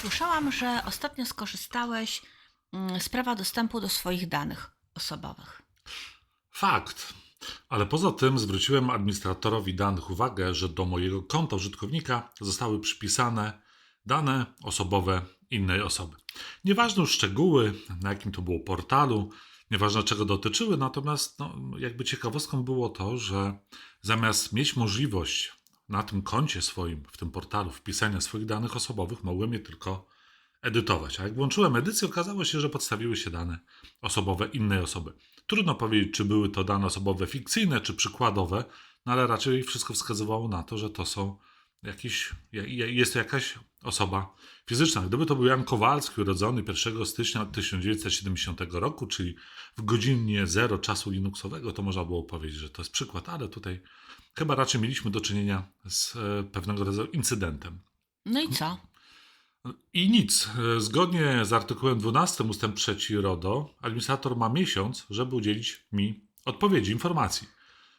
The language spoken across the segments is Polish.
Słyszałam, że ostatnio skorzystałeś mm, z prawa dostępu do swoich danych osobowych. Fakt. Ale poza tym zwróciłem administratorowi danych uwagę, że do mojego konta użytkownika zostały przypisane dane osobowe innej osoby. Nieważne szczegóły, na jakim to było portalu, nieważne czego dotyczyły, natomiast no, jakby ciekawostką było to, że zamiast mieć możliwość na tym koncie swoim, w tym portalu wpisania swoich danych osobowych, mogłem je tylko edytować. A jak włączyłem edycję, okazało się, że podstawiły się dane osobowe innej osoby. Trudno powiedzieć, czy były to dane osobowe fikcyjne, czy przykładowe, no ale raczej wszystko wskazywało na to, że to są jakiś, ja- ja- jest to jakaś osoba fizyczna. Gdyby to był Jan Kowalski, urodzony 1 stycznia 1970 roku, czyli w godzinie zero czasu Linuxowego, to można było powiedzieć, że to jest przykład, ale tutaj chyba raczej mieliśmy do czynienia z e, pewnego rodzaju incydentem. No i co? I nic. Zgodnie z artykułem 12 ustęp 3 RODO, administrator ma miesiąc, żeby udzielić mi odpowiedzi, informacji,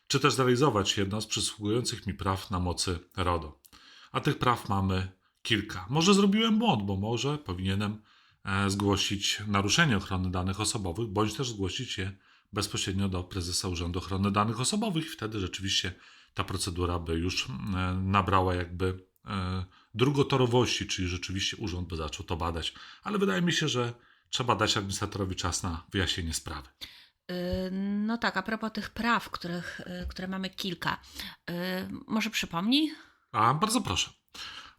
czy też zrealizować jedno z przysługujących mi praw na mocy RODO. A tych praw mamy kilka. Może zrobiłem błąd, bo może powinienem e, zgłosić naruszenie ochrony danych osobowych, bądź też zgłosić je bezpośrednio do prezesa Urzędu Ochrony Danych Osobowych wtedy rzeczywiście ta procedura by już e, nabrała jakby e, drugotorowości, czyli rzeczywiście urząd by zaczął to badać. Ale wydaje mi się, że trzeba dać administratorowi czas na wyjaśnienie sprawy. Yy, No tak, a propos tych praw, których, yy, które mamy kilka. Yy, Może przypomnij? A bardzo proszę.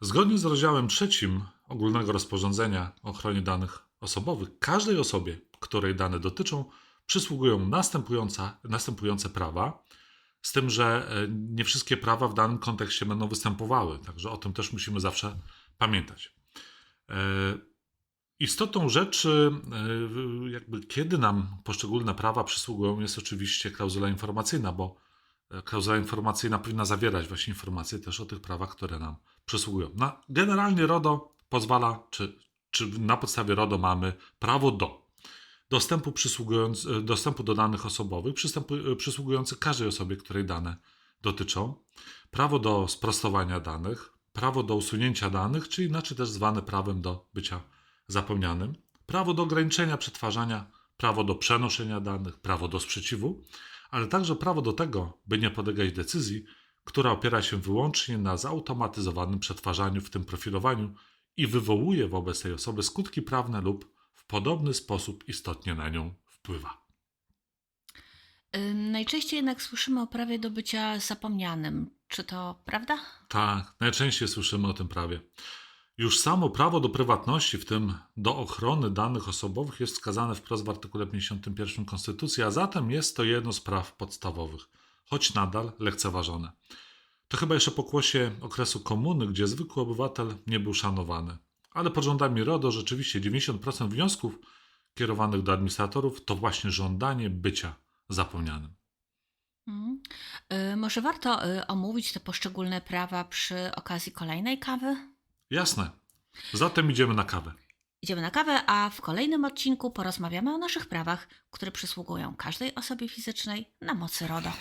Zgodnie z rozdziałem trzecim ogólnego rozporządzenia o ochronie danych osobowych, każdej osobie, której dane dotyczą, przysługują następujące prawa, z tym, że e, nie wszystkie prawa w danym kontekście będą występowały, także o tym też musimy zawsze pamiętać. E, Istotą rzeczy, e, jakby kiedy nam poszczególne prawa przysługują, jest oczywiście klauzula informacyjna, bo klauzula informacyjna powinna zawierać właśnie informacje też o tych prawach, które nam przysługują. Na, generalnie RODO pozwala, czy, czy na podstawie RODO mamy prawo do dostępu, przysługując, e, dostępu do danych osobowych e, przysługujących każdej osobie, której dane dotyczą, prawo do sprostowania danych, prawo do usunięcia danych, czy inaczej też zwane prawem do bycia zapomnianym, prawo do ograniczenia przetwarzania, prawo do przenoszenia danych, prawo do sprzeciwu, ale także prawo do tego, by nie podlegać decyzji, która opiera się wyłącznie na zautomatyzowanym przetwarzaniu, w tym profilowaniu i wywołuje wobec tej osoby skutki prawne lub w podobny sposób istotnie na nią wpływa. Najczęściej jednak słyszymy o prawie do bycia zapomnianym. Czy to prawda? Tak, najczęściej słyszymy o tym prawie. Już samo prawo do prywatności, w tym do ochrony danych osobowych, jest wskazane wprost w artykule 51 Konstytucji, a zatem jest to jedno z praw podstawowych, choć nadal lekceważone. To chyba jeszcze pokłosie okresu komuny, gdzie zwykły obywatel nie był szanowany. Ale pod rządami RODO rzeczywiście 90% wniosków kierowanych do administratorów to właśnie żądanie bycia zapomnianym. Mhm. Yy, Może warto yy, omówić te poszczególne prawa przy okazji kolejnej kawy? Jasne. Zatem idziemy na kawę. Idziemy na kawę, a w kolejnym odcinku porozmawiamy o naszych prawach, które przysługują każdej osobie fizycznej na mocy RODO.